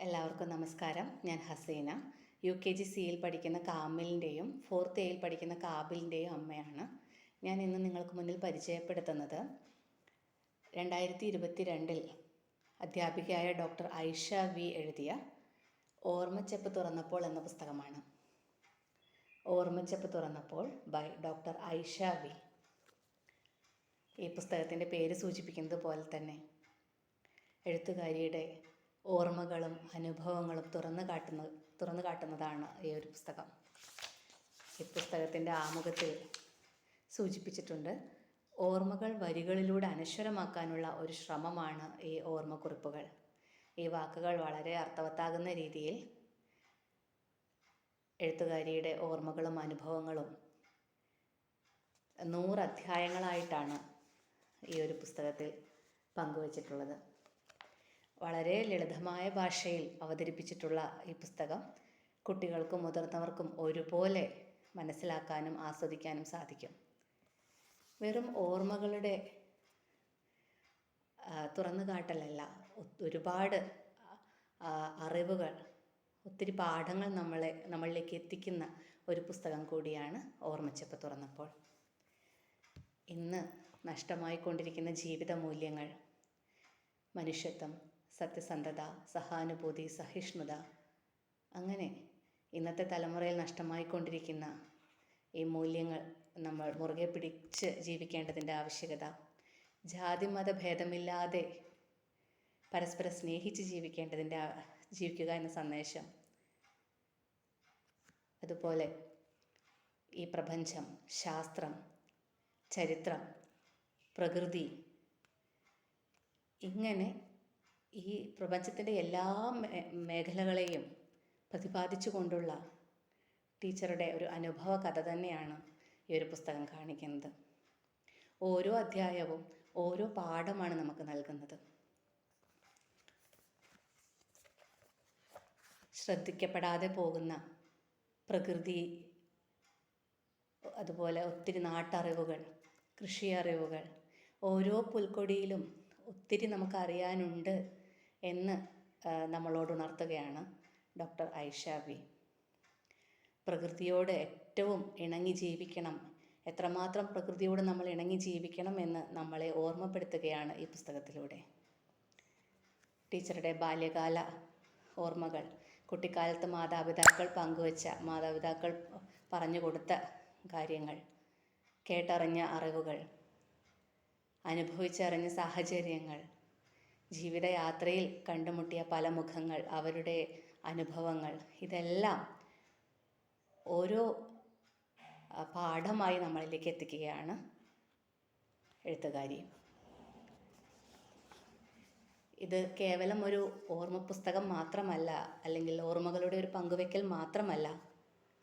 എല്ലാവർക്കും നമസ്കാരം. ഞാൻ ഹസീന. യു കെ ജി സിയിൽ പഠിക്കുന്ന കാമിലിന്റെയും ഫോർത്ത് എയിൽ പഠിക്കുന്ന കാബിലിന്റെയും അമ്മയാണ്. ഞാൻ ഇന്ന് നിങ്ങൾക്ക് മുന്നിൽ പരിചയപ്പെടുത്തുന്നത് രണ്ടായിരത്തി ഇരുപത്തി രണ്ടിൽ അധ്യാപികയായ ഡോക്ടർ ഐഷ വി എഴുതിയ ഓർമ്മച്ചെപ്പ് തുറന്നപ്പോൾ എന്ന പുസ്തകമാണ്. ഓർമ്മച്ചെപ്പ് തുറന്നപ്പോൾ ബൈ ഡോക്ടർ ഐഷ വി. ഈ പുസ്തകത്തിന്റെ പേര് സൂചിപ്പിക്കുന്നത് പോലെ തന്നെ എഴുത്തുകാരിയുടെ ഓർമ്മകളും അനുഭവങ്ങളും തുറന്നു കാട്ടുന്ന തുറന്നു കാട്ടുന്നതാണ് ഈ ഒരു പുസ്തകം. ഈ പുസ്തകത്തിന്റെ ആമുഖത്തിൽ സൂചിപ്പിച്ചിട്ടുണ്ട് ഓർമ്മകൾ വരികളിലൂടെ അനശ്വരമാക്കാനുള്ള ഒരു ശ്രമമാണ് ഈ ഓർമ്മക്കുറിപ്പുകൾ. ഈ വാക്കുകൾ വളരെ അർത്ഥവത്താകുന്ന രീതിയിൽ എഴുത്തുകാരിയുടെ ഓർമ്മകളും അനുഭവങ്ങളും നൂറ് അധ്യായങ്ങളായിട്ടാണ് ഈ ഒരു പുസ്തകത്തിൽ പങ്കുവച്ചിട്ടുള്ളത്. വളരെ ലളിതമായ ഭാഷയിൽ അവതരിപ്പിച്ചിട്ടുള്ള ഈ പുസ്തകം കുട്ടികൾക്കും മുതിർന്നവർക്കും ഒരുപോലെ മനസ്സിലാക്കാനും ആസ്വദിക്കാനും സാധിക്കും. വെറും ഓർമ്മകളുടെ തുറന്നു കാട്ടലല്ല. ഒരുപാട് അറിവുകൾ ഒത്തിരി പാഠങ്ങൾ നമ്മളെ നമ്മളിലേക്ക് എത്തിക്കുന്ന ഒരു പുസ്തകം കൂടിയാണ് ഓർമ്മച്ചപ്പ് തുറന്നപ്പോൾ. ഇന്ന് നഷ്ടമായിക്കൊണ്ടിരിക്കുന്ന ജീവിത മൂല്യങ്ങൾ മനുഷ്യത്വം സത്യസന്ധത സഹാനുഭൂതി സഹിഷ്ണുത. അങ്ങനെ ഇന്നത്തെ തലമുറയിൽ നഷ്ടമായിക്കൊണ്ടിരിക്കുന്ന ഈ മൂല്യങ്ങൾ നമ്മൾ മുറുകെ പിടിച്ച് ജീവിക്കേണ്ടതിന്റെ ആവശ്യകത. ജാതി മത ഭേദമില്ലാതെ പരസ്പരം സ്നേഹിച്ച് ജീവിക്കേണ്ടതിന്റെ ജീവിക്കുക എന്ന സന്ദേശം. അതുപോലെ ഈ പ്രപഞ്ചം ശാസ്ത്രം ചരിത്രം പ്രകൃതി ഇങ്ങനെ ഈ പ്രപഞ്ചത്തിന്റെ എല്ലാ മേഖലകളെയും പ്രതിപാദിച്ചു കൊണ്ടുള്ള ടീച്ചറുടെ ഒരു അനുഭവ കഥ തന്നെയാണ് ഈ ഒരു പുസ്തകം കാണിക്കുന്നത്. ഓരോ അധ്യായവും ഓരോ പാഠമാണ് നമുക്ക് നൽകുന്നത്. ശ്രദ്ധിക്കപ്പെടാതെ പോകുന്ന പ്രകൃതി അതുപോലെ ഒത്തിരി നാട്ടറിവുകൾ കൃഷി അറിവുകൾ ഓരോ പുൽക്കൊടിയിലും ഒത്തിരി നമുക്കറിയാനുണ്ട്. എന്ന് നമ്മളോട് ഉണർത്തുകയാണ് ഡോക്ടർ ഐഷ വി. പ്രകൃതിയോട് ഏറ്റവും ഇണങ്ങി ജീവിക്കണം എത്രമാത്രം പ്രകൃതിയോട് നമ്മൾ ഇണങ്ങി ജീവിക്കണം എന്ന് നമ്മളെ ഓർമ്മപ്പെടുത്തുകയാണ് ഈ പുസ്തകത്തിലൂടെ. ടീച്ചറുടെ ബാല്യകാല ഓർമ്മകൾ കുട്ടിക്കാലത്ത് മാതാപിതാക്കൾ പങ്കുവച്ച മാതാപിതാക്കൾ പറഞ്ഞു കൊടുത്ത കാര്യങ്ങൾ കേട്ടറിഞ്ഞ അറിവുകൾ അനുഭവിച്ചറിഞ്ഞ സാഹചര്യങ്ങൾ ജീവിതയാത്രയിൽ കണ്ടുമുട്ടിയ പല മുഖങ്ങൾ അവരുടെ അനുഭവങ്ങൾ ഇതെല്ലാം ഓരോ പാഠമായി നമ്മളിലേക്ക് എത്തിക്കുകയാണ് എഴുത്തുകാരി. ഇത് കേവലം ഒരു ഓർമ്മ പുസ്തകം മാത്രമല്ല അല്ലെങ്കിൽ ഓർമ്മകളുടെ ഒരു പങ്കുവെക്കൽ മാത്രമല്ല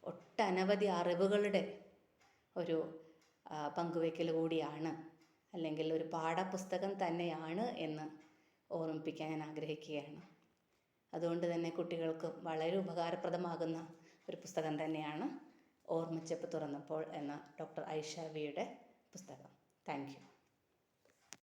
ഒട്ടനവധി അറിവുകളുടെ ഒരു പങ്കുവെക്കൽ കൂടിയാണ് അല്ലെങ്കിൽ ഒരു പാഠപുസ്തകം തന്നെയാണ് എന്ന് ഓർമ്മിപ്പിക്കാൻ ഞാൻ ആഗ്രഹിക്കുകയാണ്. അതുകൊണ്ട് തന്നെ കുട്ടികൾക്ക് വളരെ ഉപകാരപ്രദമാകുന്ന ഒരു പുസ്തകം തന്നെയാണ് ഓർമ്മിച്ചപ്പ് തുറന്നപ്പോൾ എന്ന ഡോക്ടർ ഐഷ വിയുടെ പുസ്തകം. താങ്ക്